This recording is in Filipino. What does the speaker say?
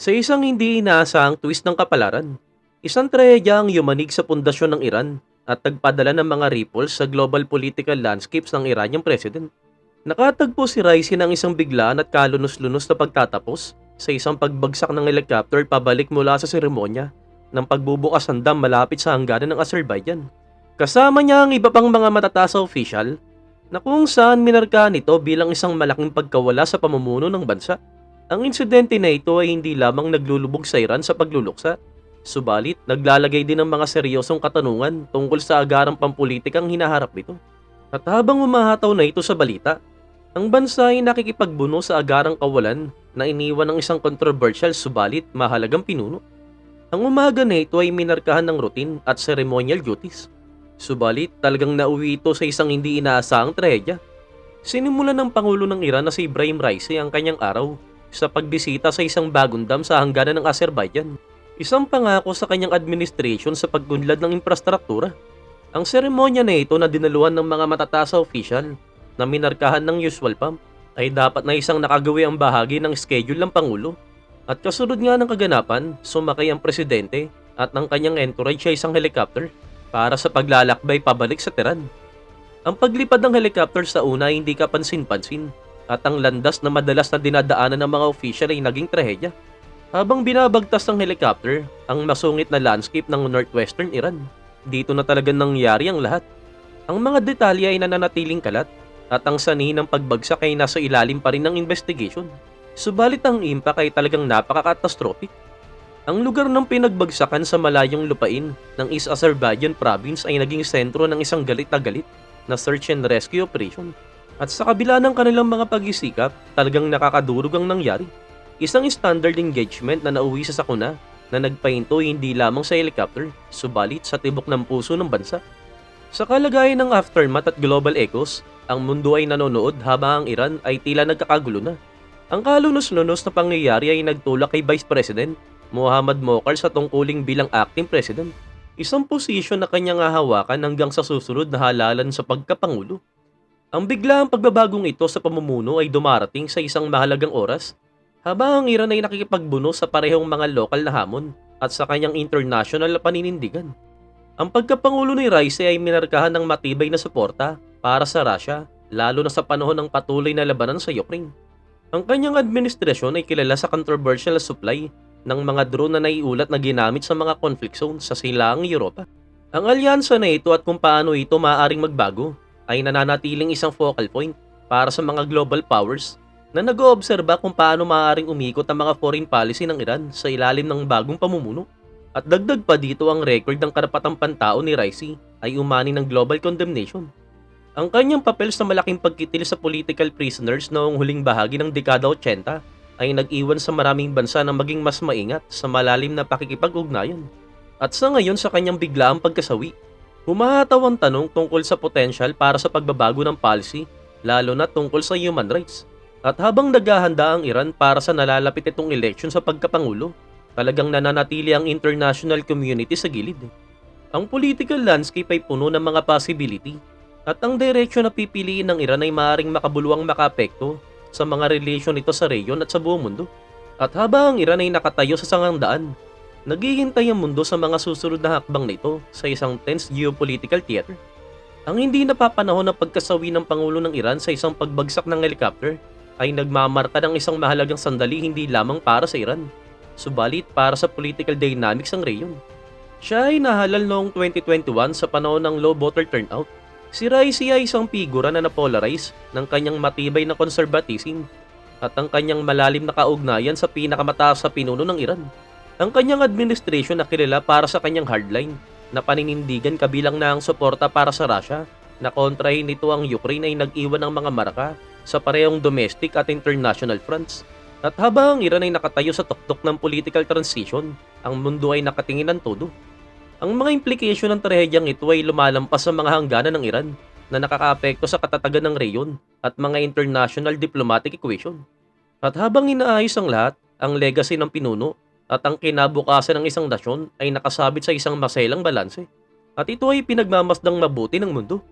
Sa isang hindi inaasahang twist ng kapalaran, isang trahedya ang yumanig sa pundasyon ng Iran at nagpadala ng mga ripples sa global political landscapes ng Iranian president. Nakatagpo si Raisi ng isang biglaan at kalunos-lunos na pagtatapos sa isang pagbagsak ng helicopter pabalik mula sa seremonya ng pagbubukas ng dam malapit sa hangganan ng Azerbaijan. Kasama niya ang iba pang mga matataas na official na kung saan minarka nito bilang isang malaking pagkawala sa pamumuno ng bansa. Ang insidente na ito ay hindi lamang naglulubog sa Iran sa pagluluksa, subalit naglalagay din ng mga seryosong katanungan tungkol sa agarang pampulitikang hinaharap nito. At habang umahataw na ito sa balita, ang bansa ay nakikipagbuno sa agarang kawalan na iniwan ng isang controversial subalit mahalagang pinuno. Ang umaga na ito ay minarkahan ng routine at ceremonial duties. Subalit talagang nauwi ito sa isang hindi inaasahang trahedya. Sinimulan ng Pangulo ng Iran na si Ibrahim Raisi ang kanyang araw sa pagbisita sa isang bagong dam sa hangganan ng Azerbaijan. Isang pangako sa kanyang administration sa paggunlad ng infrastruktura. Ang seremonya na ito na dinaluhan ng mga matataas na opisyal na minarkahan ng usual pump ay dapat na isang nakagawi ang bahagi ng schedule ng Pangulo. At kasunod nga ng kaganapan, sumakay ang presidente at ng kanyang entourage sa isang helicopter para sa paglalakbay pabalik sa Tehran. Ang paglipad ng helicopter sa una ay hindi kapansin-pansin at ang landas na madalas na dinadaanan ng mga official ay naging trahedya. Habang binabagtas ng helicopter ang masungit na landscape ng northwestern Iran, dito na talaga nangyari ang lahat. Ang mga detalye ay nananatiling kalat at ang sanhi ng pagbagsak ay nasa ilalim pa rin ng investigation. Subalit ang impact ay talagang napaka-catastrophic. Ang lugar ng pinagbagsakan sa malayong lupain ng East Azerbaijan province ay naging sentro ng isang galit na galit na search and rescue operation. At sa kabila ng kanilang mga pag-isikap, talagang nakakadurog ang nangyari. Isang standard engagement na nauwi sa sakuna na nagpahinto hindi lamang sa helicopter, subalit sa tibok ng puso ng bansa. Sa kalagayan ng aftermath at global echoes, ang mundo ay nanonood habang ang Iran ay tila nagkakagulo na. Ang kalunos-lunos na pangyayari ay nagtulak kay Vice President Muhammad Mokhtar sa tungkuling bilang acting president. Isang posisyon na kanyang hahawakan hanggang sa susunod na halalan sa pagkapangulo. Ang biglaang pagbabagong ito sa pamumuno ay dumarating sa isang mahalagang oras habang ang Iran ay nakikipagbuno sa parehong mga lokal na hamon at sa kanyang international na paninindigan. Ang pagkapangulo ni Raisi ay minarkahan ng matibay na suporta para sa Russia lalo na sa panahon ng patuloy na labanan sa Ukraine. Ang kanyang administrasyon ay kilala sa controversial supply ng mga drone na naiulat na ginamit sa mga conflict zones sa silangang Europa. Ang alyansa na ito at kung paano ito maaaring magbago ay nananatiling isang focal point para sa mga global powers na nag-oobserba kung paano maaaring umikot ang mga foreign policy ng Iran sa ilalim ng bagong pamumuno. At dagdag pa dito ang record ng karapatang pantao ni Raisi ay umani ng global condemnation. Ang kanyang papel sa malaking pagkitil sa political prisoners noong huling bahagi ng dekada 80 ay nag-iwan sa maraming bansa na maging mas maingat sa malalim na pakikipag-ugnayan. At sa ngayon sa kanyang biglaang pagkasawi, Humahataw ang tanong tungkol sa potential para sa pagbabago ng policy, lalo na tungkol sa human rights. At habang naghahanda ang Iran para sa nalalapit itong eleksyon sa pagkapangulo, talagang nananatili ang international community sa gilid. Ang political landscape ay puno ng mga possibility at ang direksyon na pipiliin ng Iran ay maaaring makabuluang makapekto sa mga relasyon nito sa reyon at sa buong mundo. At habang ang Iran ay nakatayo sa sangandaan, Naghihintay ang mundo sa mga susunod na hakbang nito sa isang tense geopolitical theater. Ang hindi napapanahon na pagkasawi ng Pangulo ng Iran sa isang pagbagsak ng helicopter ay nagmamarka ng isang mahalagang sandali hindi lamang para sa Iran, subalit para sa political dynamics ng reyon. Siya ay nahalal noong 2021 sa panahon ng low voter turnout. Si Raisi ay isang figura na napolarize ng kanyang matibay na conservatism at ang kanyang malalim na kaugnayan sa pinakamataas sa pinuno ng Iran. Ang kanyang administration na kilala para sa kanyang hardline na paninindigan kabilang na ang suporta para sa Russia na kontrahin nito ang Ukraine ay nag-iwan ng mga marka sa parehong domestic at international fronts. At habang ang Iran ay nakatayo sa tuktok ng political transition, ang mundo ay nakatingin ng todo. Ang mga implication ng trahedyang ito ay lumalampas sa mga hangganan ng Iran na nakakaapekto sa katatagan ng reyon at mga international diplomatic equation. At habang inaayos ang lahat, ang legacy ng pinuno at ang kinabukasan ng isang nasyon ay nakasabit sa isang maselang balanse. At ito ay pinagmamasdang mabuti ng mundo.